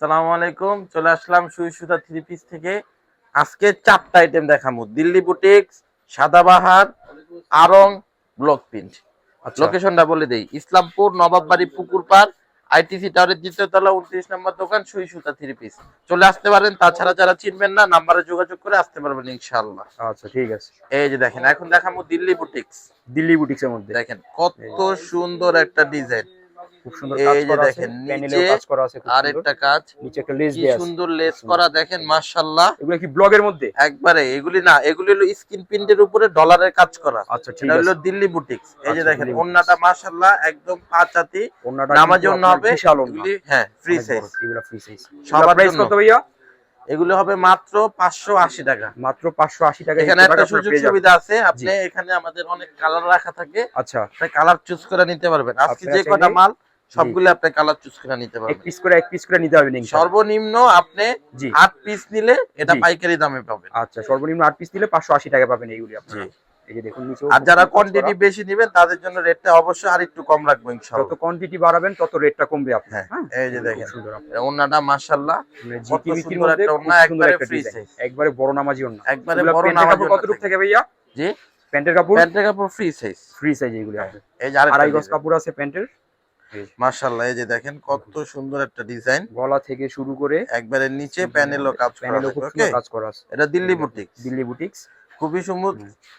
সালামু আলাইকুম চলে আসলাম সুই সুতা থ্রি পিস থেকে। আজকে চারটা আইটেম দেখাবো Delhi boutiques Sadabahar Aarong block print লোকেশনটা বলে দেই। ইসলামপুর নবাববাড়ি পুকুর পার আইটিসি টাওয়ারের দ্বিতীয় তলা উনত্রিশ নম্বর দোকান সুই সুতা থ্রি পিস চলে আসতে পারেন তাছাড়া যারা চিনবেন না নাম্বারে যোগাযোগ করে আসতে পারবেন ইনশাআল্লাহ। আচ্ছা ঠিক আছে। এই যে দেখেন এখন দেখাবো দিল্লি বুটিক্স দিল্লি বুটিক্সের মধ্যে। দেখেন কত সুন্দর একটা ডিজাইন খুব সুন্দর এই কাজ করা আছে প্যানেলেও কাজ করা আছে আর একটা কাজ নিচে একটা লেস দেয়া আছে। সুন্দর লেস করা দেখেন মাশাআল্লাহ। এগুলো কি ব্লগের মধ্যে? একবারে এগুলি না এগুলি হলো স্ক্রিন প্রিন্টের উপরে ডলারের কাজ করা। আচ্ছা ঠিক আছে হলো দিল্লি বুটিক্স এই যে আচ্ছা, দেখেন ওন্নাটা মাশাআল্লাহ একদম পাঁচাতি। ওন্নাটা নামাজের কিন্তু হবে বিশাল ওন্না এগুলি হ্যাঁ ফ্রি সাইজ এগুলো ফ্রি সাইজ সবার সবার প্রাইস কত ভাইয়া? এগুলি হবে মাত্র 580 টাকা। মাত্র 580 টাকা এখানে একটা সুযোগ। সুবিধা আছে আপনি এখানে আমাদের অনেক কালার রাখা থাকে। আচ্ছা। কালার চুজ করে নিতে পারবেন। আজকে যে কটা মাল সবগুলো আপনি কালার চুজ করে নিতে পারবেন। এক পিস করে এক পিস করে নিতে হবে সর্বনিম্ন আপনি জি। আট পিস নিলে এটা পাইকারি দামে পাবেন। আচ্ছা সর্বনিম্ন 8 পিস দিলে 580 টাকা পাবেন এইগুলি আপনারা। জি। এই যে দেখুন নিচে আর যারা কোয়ান্টিটি বেশি নেবেন তাদের জন্য রেটটা অবশ্যই আর একটু কম রাখব যত কোয়ান্টিটি বাড়াবেন তত রেটটা কমবে আপনার। হ্যাঁ, হ্যাঁ? এই যে দেখেন। ওন্নাটা মাশাআল্লাহ। মানে মধ্যে একবারে বড় নামাজি ওন্না। একবারে বড় প্যান্টের নামাজ কাপড় কতটুকু ভাইয়া? জি। প্যান্টের কাপড়? প্যান্টের কাপড় ফ্রি সাইজ ফ্রি সাইজ আছে। এই যে আড়াই গজ কাপড় আছে প্যান্টের। মাশাআল্লাহ এই যে দেখেন কত সুন্দর একটা ডিজাইন। গলা থেকে শুরু করে একবারে নিচে প্যানেলও কাজ করা কাজ করা আছে। এটা দিল্লি বুটিক দিল্লি বুটিক্স খুবই সুন্দর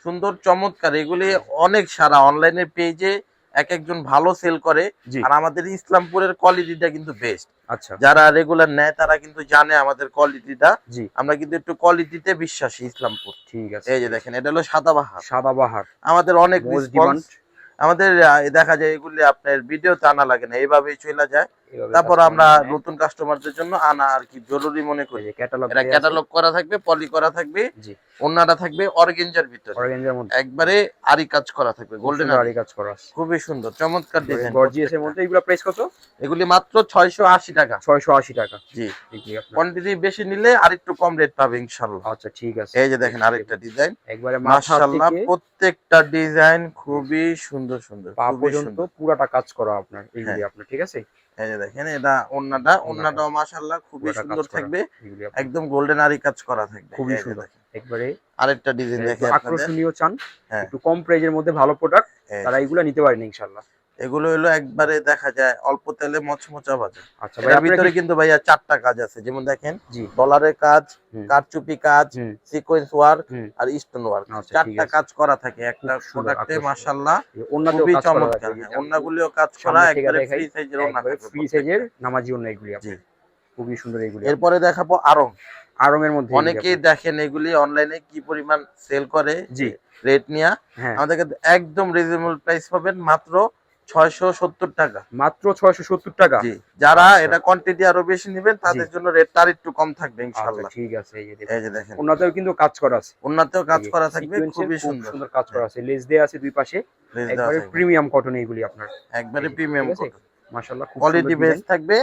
সুন্দর চমৎকার এগুলি অনেক সারা অনলাইনে পেজে এক একজন ভালো সেল করে। আর আমাদের ইসলামপুরের কোয়ালিটিটা কিন্তু বেস্ট আচ্ছা। যারা রেগুলার নেয় তারা কিন্তু জানে আমাদের কোয়ালিটিটা জি। আমরা কিন্তু একটু কোয়ালিটিতে বিশ্বাসী ইসলামপুর। ঠিক আছে। এই যে দেখেন এটা হলো সাদাবাহার সাদাবাহার আমাদের অনেক ডিমান্ড আমাদের দেখা যায় এগুলি আপনার ভিডিওতে আনা লাগে না। এইভাবেই চলে যায়। তারপর আমরা নতুন কাস্টমারদের জন্য আনা আর কি জরুরি মনে করি। ক্যাটালগ এটা ক্যাটালগ করা থাকবে পলি করা থাকবে জি। থাকবে অর্গেঞ্জার ভিতরে। অরেঞ্জের মধ্যে। একবারে আরি কাজ করা থাকবে গোল্ডেন আরি। আরি কাজ করা আছে। খুবই সুন্দর চমৎকার ডিজাইন গর্জিয়াস এর মধ্যে। এগুলো প্রাইস কত? এগুলি মাত্র ছয়শো আশি টাকা। 680 টাকা। জি। কোয়ান্টিটি বেশি নিলে আরেকটু কম রেট পাবে ইনশাল্লাহ। আচ্ছা ঠিক আছে। এই যে দেখেন আরেকটা ডিজাইন একবারে মাশাআল্লাহ প্রত্যেকটা ডিজাইন খুবই সুন্দর সুন্দর পা পর্যন্ত পুরাটা কাজ করা আপনার এইগুলি হ্যাঁ। আপনার ঠিক আছে? এই যে দেখেন এটা ওন্নাটা ওন্নাটাও মাশাআল্লাহ খুবই সুন্দর থাকবে। একদম গোল্ডেন আরি কাজ করা থাকবে। খুবই সুন্দর। একবারে আরেকটা ডিজাইন একটু দেখে আপনাদের। আকর্ষণীয় চান। হ্যাঁ। একটু কম প্রাইজের মধ্যে ভালো প্রোডাক্ট তারা এগুলা নিতে পারেন ইনশাআল্লাহ। এগুলো হলো একবারে দেখা যায় অল্প তেলে মচমচা ভাজা। আচ্ছা ভিতরে কিন্তু ভাইয়া চারটা কাজ আছে যেমন দেখেন জি। ডলারের কাজ কারচুপি কাজ সিকোয়েন্স ওয়ার্ক আর স্টোন ওয়ার্ক আচ্ছা, চারটা কাজ করা থাকে একটা প্রোডাক্টে আকর্ষণীয়। মাশাআল্লাহ। খুবই চমৎকার। হ্যাঁ, অন্যগুলিও কাজ করা একবারে ফ্রি সাইজের ওন্না ফ্রি সাইজের নামাজি অন্য এগুলি খুবই সুন্দর এগুলি এরপরে দেখাবো আরং আরমের মধ্যে অনেকেই দেখেন এগুলি অনলাইনে কি পরিমাণ সেল করে জি। রেট নিয়া। হ্যাঁ। আমাদের একদম রিজনেবল প্রাইস পাবেন মাত্র ছয়শো সত্তর টাকা। মাত্র 670 টাকা? জি যারা আচ্ছা। এটা কোয়ান্টিটি আরও বেশি নেবেন তাদের জন্য রেট তার একটু কম থাকবে আচ্ছা ইনশাআল্লাহ। ঠিক আছে এই যে দেখুন। অন্যতেও কিন্তু কাজ করা আছে। উন্নতেও কাজ করা থাকবে খুবই সুন্দর। সুন্দর কাজ করা আছে। লেস দেয়া আছে দুই পাশে। একবারে প্রিমিয়াম কটন এইগুলি আপনার। একবারে প্রিমিয়াম কটন? মাশাআল্লাহ কোয়ালিটি বেস্ট থাকবে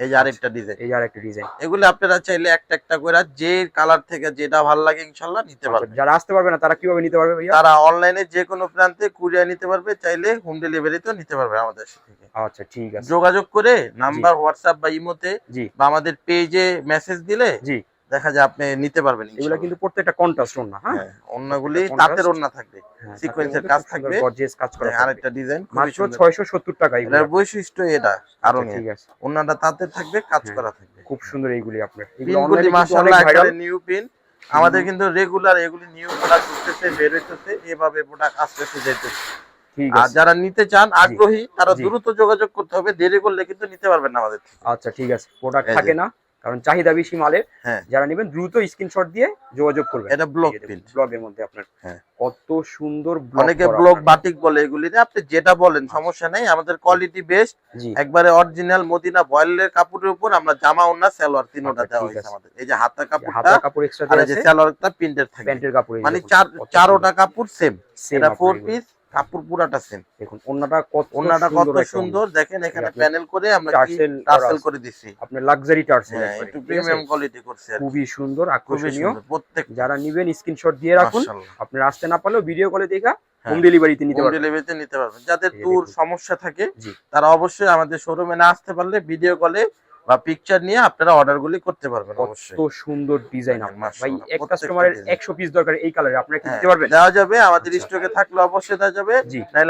এই যে আরেকটা ডিজাইন এই আর একটা ডিজাইন এগুলো আপনারা চাইলে একটা একটা করে যে কালার থেকে যেটা ভালো লাগে ইনশাআল্লাহ নিতে পারবেন। যারা আসতে পারবে না তারা কীভাবে নিতে পারবে ভাইয়া? তারা অনলাইনে যে কোনো প্রান্তে কুরিয়ার নিতে পারবে চাইলে হোম ডেলিভারিতেও নিতে পারবে আমাদের থেকে আচ্ছা ঠিক আছে। যোগাযোগ করে নাম্বার হোয়াটসঅ্যাপ বা ইমোতে জি। বা আমাদের পেজে মেসেজ দিলে জি। দেখা যায় আপনি নিতে পারবেন এগুলা কিন্তু প্রত্যেকটা কন্ট্রাস্ট ওন্না হ্যাঁ? হ্যাঁ অন্যগুলি। তাঁতের ওন্না থাকবে হ্যাঁ, এর তার কাজ থাকবে। gorgeous কাজ করা থাকবে। আরেকটা ডিজাইন মাত্র 670 টাকা এগুলো। বৈশিষ্ট্য এটা আচ্ছা, ঠিক আছে। অন্যটা তাঁতের থাকবে কাজ হ্যাঁ। করা থাকবে। খুব সুন্দর এইগুলি আপনার। এগুলো অনলাইনে মাশাআল্লাহ ভাইরাল নিউ পিন আমাদের কিন্তু রেগুলার এগুলি নিউ প্রোডাক্ট উঠতেছে বের হইতেছে এভাবে প্রোডাক্ট আসতেছে যেতেছে। আর যারা নিতে চান আগ্রহী তারা দ্রুত যোগাযোগ করতে হবে দেরি করলে কিন্তু নিতে পারবেন না আমাদের আচ্ছা ঠিক আছে। প্রোডাক্ট থাকে না কারণ চাহিদা বেশি মালের হ্যাঁ। যারা নেবেন দ্রুত স্ক্রিনশট দিয়ে যোগাযোগ করবেন। এটা ব্লক প্রিন্ট ব্লগের মধ্যে আপনার হ্যাঁ। কত সুন্দর ব্লগ অনেকে ব্লক বাটিক বলে এগুলিতে আপনি যেটা বলেন সমস্যা নেই আমাদের কোয়ালিটি বেস্ট একবারে অরিজিনাল মদিনা বয়েলের কাপড়ের উপর আমরা জামা ওন্না সালোয়ার তিনোটা আচ্ছা, দেওয়া হয়েছে। আমাদের। এই যে হাতা কাপড়টা হাতা কাপড় এক্সট্রা আর যে সালোয়ারটা প্রিন্টের থাকবে প্যান্টের কাপড় মানে চার চারোটা কাপড় সেম। এটা ফোর পিস কাপড় পুরাটা সেম। দেখুন ওন্নাটা কত ওন্নাটা কত সুন্দর দেখেন এখানে প্যানেল করে আমরা কি টার্সেল করা টার্সেল দিছি। আপনার লাক্সারি টার্সেল হ্যাঁ একটু প্রিমিয়াম কোয়ালিটি করছে খুবই সুন্দর আকর্ষণীয়। প্রত্যেক যারা নিবেন স্ক্রিনশট দিয়ে রাখুন। আপনি আসতে না পারলেও ভিডিও কলে দেখা হ্যাঁ। হোম ডেলিভারিতে নিতে পারবেন। ডেলিভারিতে নিতে পারবেন। যাদের দূর সমস্যা থাকে তারা অবশ্যই আমাদের শোরুমে না আসতে পারলে ভিডিও কলে বা পিকচার নিয়ে আপনারা অর্ডার গুলি করতে পারবেন কত অবশ্যই। সুন্দর ডিজাইন ভাই এক কাস্টমারের design। একশো পিস দরকার এই কালারে আপনারা কি হ্যাঁ, দিতে পারবেন? দেওয়া যাবে আমাদের আচ্ছা। স্টকে থাকলে অবশ্যই দেওয়া যাবে।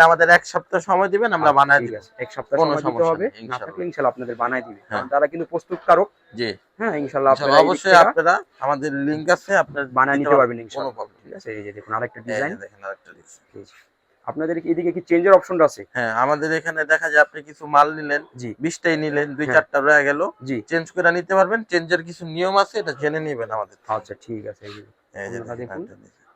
আমাদের এক সপ্তাহ সময় দিবেন আমরা আচ্ছা, বানায় দিব। এক সপ্তাহ সময় দিতে হবে না ইনশাআল্লাহ। থাকলে আপনাদের বানাই দিবে। হ্যাঁ। তারা কিন্তু প্রস্তুতকারক। জি। হ্যাঁ ইনশাআল্লাহ, আপনারা অবশ্যই আপনারা আমাদের লিংক আছে আপনার বানায় নিতে পারবেন। প্রবলেম ঠিক আছে এই যে দেখুন আরেকটা ডিজাইন দেখেন আরেকটা ডিজাইন আপনাদের এদিকে কি চেঞ্জের অপশন আছে? হ্যাঁ আমাদের এখানে দেখা যায় আপনি কিছু মাল নিলেন জি। বিশটাই নিলেন দুই হ্যাঁ। চারটা রয়ে গেল। জি। চেঞ্জ করে নিতে পারবেন চেঞ্জের কিছু নিয়ম আছে এটা জেনে নেবেন আমাদের। আচ্ছা ঠিক আছে দেখেন।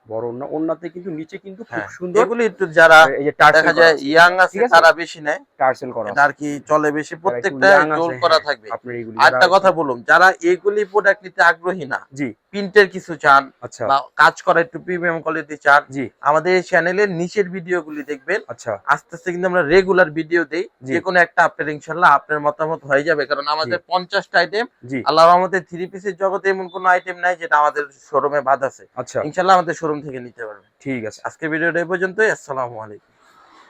বড় ওন্না ওন্নাতে কিন্তু নিচে কিন্তু খুব সুন্দর এগুলি একটু যারা এই যে দেখা যায় ইয়াং আছে তারা বেশি নেয়। টার্সেল করা আর কি চলে বেশি প্রত্যেকটা young করা। থাকবে। আপনার এইগুলি আরেকটা কথা বলুন যারা এগুলি প্রোডাক্ট নিতে আগ্রহী না জি। প্রিন্টের কিছু চান বা কাজ করা একটু প্রিমিয়াম কোয়ালিটি চান জি। আমাদের এই চ্যানেলের নিচের ভিডিওগুলি দেখবেন। আচ্ছা। আস্তে আস্তে কিন্তু আমরা রেগুলার ভিডিও দেই। যে কোনো একটা আপনার ইনশাল্লাহ আপনার মতামত হয়ে যাবে কারণ আমাদের পঞ্চাশটা আইটেম জি। আল্লাহ আমাদের থ্রি পিসের জগতে এমন কোনো আইটেম নাই যেটা আমাদের শোরুমে বাদ আছে। আচ্ছা। ইনশাল্লাহ আমাদের শোরুম থেকে নিতে পারবেন। ঠিক আছে। আজকে ভিডিওটা এই পর্যন্তই। আসসালামু আলাইকুম।